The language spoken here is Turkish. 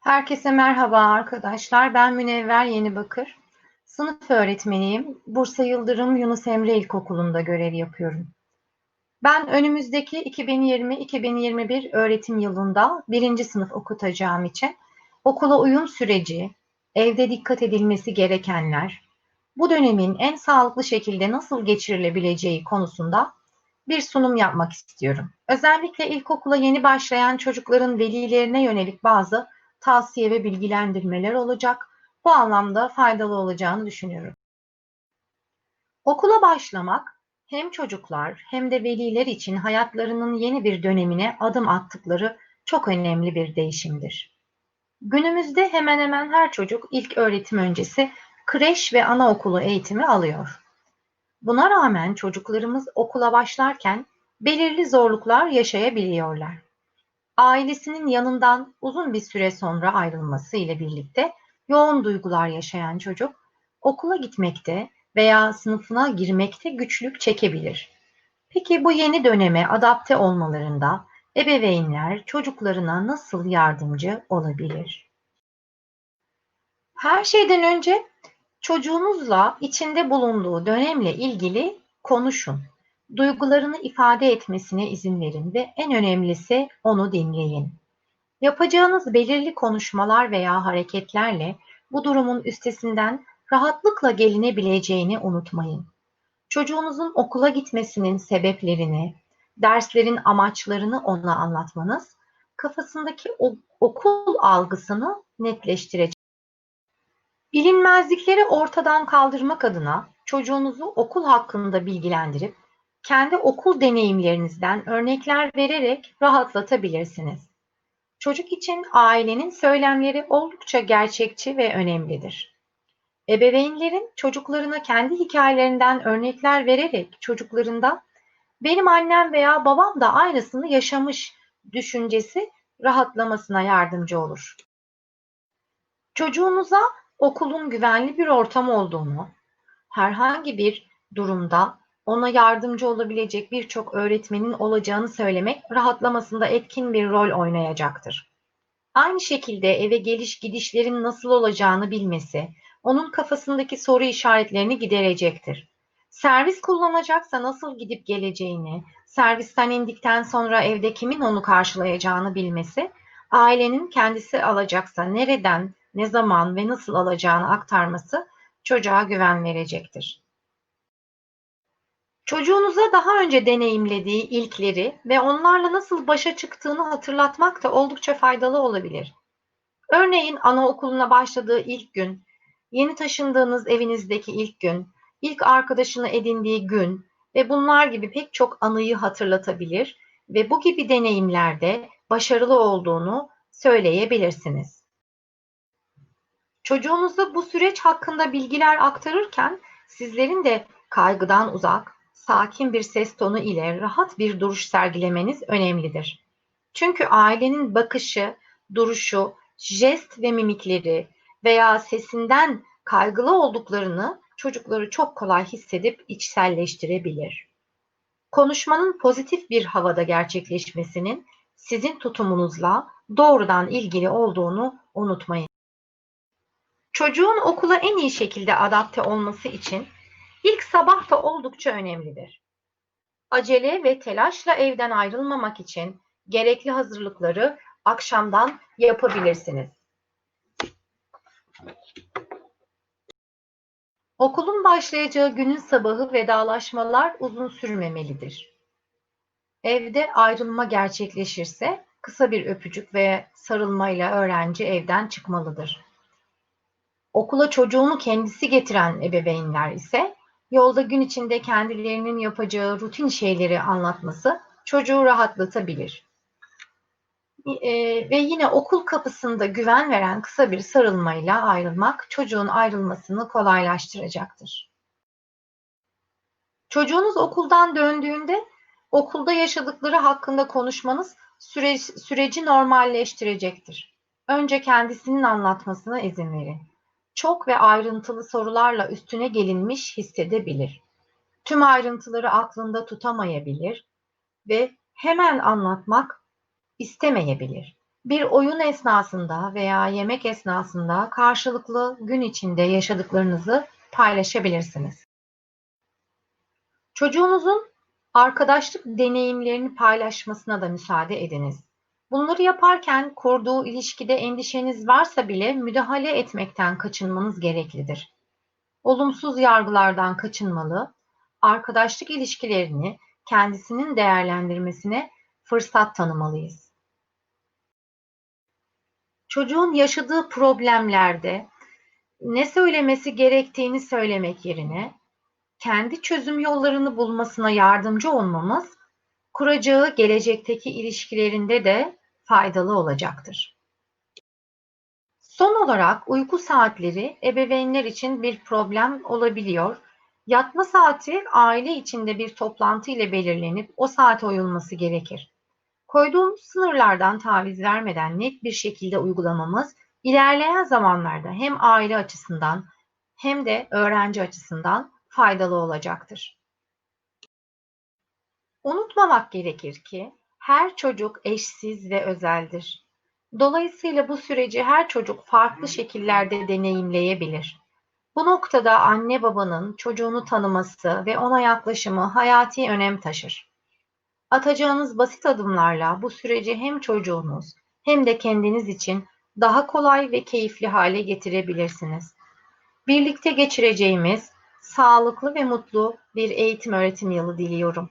Herkese merhaba arkadaşlar. Ben Münevver Yenibakır. Sınıf öğretmeniyim. Bursa Yıldırım Yunus Emre İlkokulu'nda görev yapıyorum. Ben önümüzdeki 2020-2021 öğretim yılında birinci sınıf okutacağım için okula uyum süreci, evde dikkat edilmesi gerekenler, bu dönemin en sağlıklı şekilde nasıl geçirilebileceği konusunda bir sunum yapmak istiyorum. Özellikle ilkokula yeni başlayan çocukların velilerine yönelik bazı tavsiye ve bilgilendirmeler olacak. Bu anlamda faydalı olacağını düşünüyorum. Okula başlamak hem çocuklar hem de veliler için hayatlarının yeni bir dönemine adım attıkları çok önemli bir değişimdir. Günümüzde hemen hemen her çocuk ilk öğretim öncesi kreş ve anaokulu eğitimi alıyor. Buna rağmen çocuklarımız okula başlarken belirli zorluklar yaşayabiliyorlar ailesinin yanından uzun bir süre sonra ayrılması ile birlikte yoğun duygular yaşayan çocuk okula gitmekte veya sınıfına girmekte güçlük çekebilir. Peki bu yeni döneme adapte olmalarında ebeveynler çocuklarına nasıl yardımcı olabilir? Her şeyden önce çocuğunuzla içinde bulunduğu dönemle ilgili konuşun. Duygularını ifade etmesine izin verin ve en önemlisi onu dinleyin. Yapacağınız belirli konuşmalar veya hareketlerle bu durumun üstesinden rahatlıkla gelinebileceğini unutmayın. Çocuğunuzun okula gitmesinin sebeplerini, derslerin amaçlarını ona anlatmanız, kafasındaki okul algısını netleştirecek. Bilinmezlikleri ortadan kaldırmak adına çocuğunuzu okul hakkında bilgilendirip kendi okul deneyimlerinizden örnekler vererek rahatlatabilirsiniz. Çocuk için ailenin söylemleri oldukça gerçekçi ve önemlidir. Ebeveynlerin çocuklarına kendi hikayelerinden örnekler vererek çocuklarında benim annem veya babam da aynısını yaşamış düşüncesi rahatlamasına yardımcı olur. Çocuğunuza okulun güvenli bir ortam olduğunu, herhangi bir durumda ona yardımcı olabilecek birçok öğretmenin olacağını söylemek rahatlamasında etkin bir rol oynayacaktır. Aynı şekilde eve geliş gidişlerin nasıl olacağını bilmesi, onun kafasındaki soru işaretlerini giderecektir. Servis kullanacaksa nasıl gidip geleceğini, servisten indikten sonra evde kimin onu karşılayacağını bilmesi, ailenin kendisi alacaksa nereden, ne zaman ve nasıl alacağını aktarması çocuğa güven verecektir. Çocuğunuza daha önce deneyimlediği ilkleri ve onlarla nasıl başa çıktığını hatırlatmak da oldukça faydalı olabilir. Örneğin anaokuluna başladığı ilk gün, yeni taşındığınız evinizdeki ilk gün, ilk arkadaşını edindiği gün ve bunlar gibi pek çok anıyı hatırlatabilir ve bu gibi deneyimlerde başarılı olduğunu söyleyebilirsiniz. Çocuğunuza bu süreç hakkında bilgiler aktarırken sizlerin de kaygıdan uzak, sakin bir ses tonu ile rahat bir duruş sergilemeniz önemlidir. Çünkü ailenin bakışı, duruşu, jest ve mimikleri veya sesinden kaygılı olduklarını çocukları çok kolay hissedip içselleştirebilir. Konuşmanın pozitif bir havada gerçekleşmesinin sizin tutumunuzla doğrudan ilgili olduğunu unutmayın. Çocuğun okula en iyi şekilde adapte olması için İlk sabah da oldukça önemlidir. Acele ve telaşla evden ayrılmamak için gerekli hazırlıkları akşamdan yapabilirsiniz. Okulun başlayacağı günün sabahı vedalaşmalar uzun sürmemelidir. Evde ayrılma gerçekleşirse kısa bir öpücük ve sarılmayla öğrenci evden çıkmalıdır. Okula çocuğunu kendisi getiren ebeveynler ise yolda gün içinde kendilerinin yapacağı rutin şeyleri anlatması çocuğu rahatlatabilir. E, ve yine okul kapısında güven veren kısa bir sarılmayla ayrılmak çocuğun ayrılmasını kolaylaştıracaktır. Çocuğunuz okuldan döndüğünde okulda yaşadıkları hakkında konuşmanız süreç, süreci normalleştirecektir. Önce kendisinin anlatmasına izin verin çok ve ayrıntılı sorularla üstüne gelinmiş hissedebilir. Tüm ayrıntıları aklında tutamayabilir ve hemen anlatmak istemeyebilir. Bir oyun esnasında veya yemek esnasında karşılıklı gün içinde yaşadıklarınızı paylaşabilirsiniz. Çocuğunuzun arkadaşlık deneyimlerini paylaşmasına da müsaade ediniz. Bunları yaparken kurduğu ilişkide endişeniz varsa bile müdahale etmekten kaçınmanız gereklidir. Olumsuz yargılardan kaçınmalı, arkadaşlık ilişkilerini kendisinin değerlendirmesine fırsat tanımalıyız. Çocuğun yaşadığı problemlerde ne söylemesi gerektiğini söylemek yerine kendi çözüm yollarını bulmasına yardımcı olmamız kuracağı gelecekteki ilişkilerinde de faydalı olacaktır. Son olarak uyku saatleri ebeveynler için bir problem olabiliyor. Yatma saati aile içinde bir toplantı ile belirlenip o saate uyulması gerekir. Koyduğumuz sınırlardan taviz vermeden net bir şekilde uygulamamız ilerleyen zamanlarda hem aile açısından hem de öğrenci açısından faydalı olacaktır. Unutmamak gerekir ki her çocuk eşsiz ve özeldir. Dolayısıyla bu süreci her çocuk farklı şekillerde deneyimleyebilir. Bu noktada anne babanın çocuğunu tanıması ve ona yaklaşımı hayati önem taşır. Atacağınız basit adımlarla bu süreci hem çocuğunuz hem de kendiniz için daha kolay ve keyifli hale getirebilirsiniz. Birlikte geçireceğimiz sağlıklı ve mutlu bir eğitim öğretim yılı diliyorum.